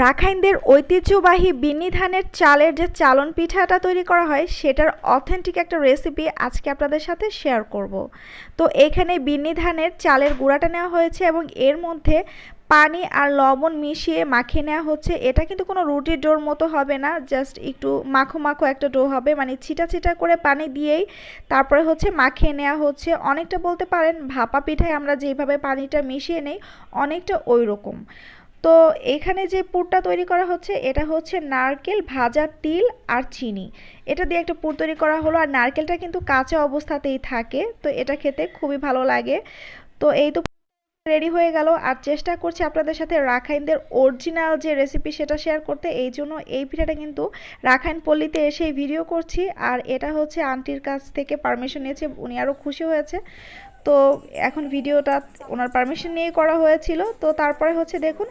রাখাইনদের ঐতিহ্যবাহী বিন্নি ধানের চালের যে চালন পিঠাটা তৈরি করা হয়, সেটার অথেন্টিক একটা রেসিপি আজকে আপনাদের সাথে শেয়ার করব। তো এখানে বিন্নি ধানের চালের গুঁড়াটা নেওয়া হয়েছে এবং এর মধ্যে পানি আর লবণ মিশিয়ে মাখিয়ে নেওয়া হচ্ছে। এটা কিন্তু কোনো রুটির ডোর মতো হবে না জাস্ট একটু মাখো মাখো একটা ডো হবে মানে ছিটা ছিটা করে পানি দিয়েই তারপরে হচ্ছে মাখিয়ে নেওয়া হচ্ছে। অনেকটা বলতে পারেন ভাপা পিঠায় আমরা যেভাবে পানিটা মিশিয়ে নেই, অনেকটা ওই রকম তো এখানে যে পুরটা তৈরি করা হচ্ছে, এটা হচ্ছে নারকেল, ভাজা তিল আর চিনি। এটা দিয়ে একটা পুর তৈরি করা হলো, আর নারকেলটা কিন্তু কাঁচা অবস্থাতেই থাকে, তো এটা খেতে খুবই ভালো লাগে। তো এই তো রেডি হয়ে গেল। আর চেষ্টা করছি আপনাদের সাথে রাখাইনদের অরিজিনাল যে রেসিপি সেটা শেয়ার করতে। এই জন্য এই পিঠাটা কিন্তু রাখাইন পল্লীতে এসে ভিডিও করছি। আর এটা হচ্ছে আন্টির কাছ থেকে পারমিশন নিয়েছে। উনি আরও খুশি হয়েছে। তো এখন ভিডিওটা ওনার পারমিশন নিয়ে করা হয়েছিল। তো তারপরে হচ্ছে দেখুন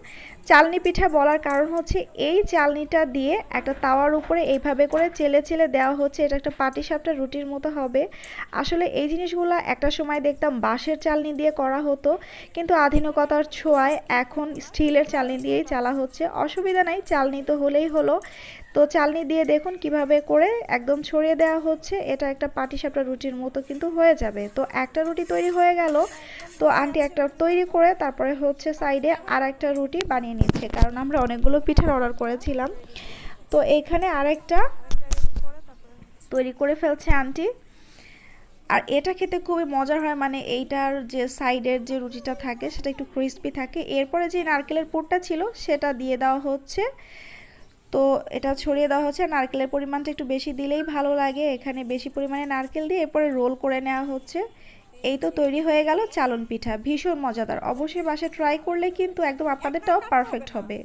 চালনি পিঠা বলার কারণ হচ্ছে এই চালনিটা দিয়ে একটা তাওয়ার উপরে এইভাবে করে চেলে চেলে দেওয়া হচ্ছে। এটা একটা পাটি সাপটা রুটির মতো হবে। আসলে এই জিনিসগুলো একটা সময় দেখতাম বাঁশের চালনি দিয়ে করা হতো, কিন্তু আধুনিকতার ছোঁয়ায় এখন স্টিলের চালনি দিয়েই চালা হচ্ছে। অসুবিধা নাই, চালনি তো হলেই হলো। তো চালনি দিয়ে দেখুন কীভাবে করে একদম ছড়িয়ে দেওয়া হচ্ছে। এটা একটা পাটিসাপটা রুটির মতো কিন্তু হয়ে যাবে। তো একটা রুটি তৈরি হয়ে গেল। তো আন্টি একটা তৈরি করে তারপরে হচ্ছে সাইডে আর একটা রুটি বানিয়ে নিচ্ছে, কারণ আমরা অনেকগুলো পিঠার অর্ডার করেছিলাম। তো এইখানে আরেকটা তৈরি করে ফেলছে আন্টি। আর এটা খেতে খুবই মজার হয় মানে এইটার যে সাইডের যে রুটিটা থাকে, সেটা একটু ক্রিস্পি থাকে। এরপরে যে নারকেলের পুরটা ছিল, সেটা দিয়ে দেওয়া হচ্ছে। তো এটা ছড়িয়ে দেওয়া হচ্ছে, নারকেলের পরিমাণটা একটু বেশি দিলেই ভালো লাগে। এখানে বেশি পরিমাণে নারকেল দিয়ে এরপরে রোল করে নেওয়া হচ্ছে। এই তো তৈরি হয়ে গেল চালন পিঠা। ভীষণ মজাদার। অবশ্যই বাসে ট্রাই করলে কিন্তু একদম আপনাদেরটাও পারফেক্ট হবে।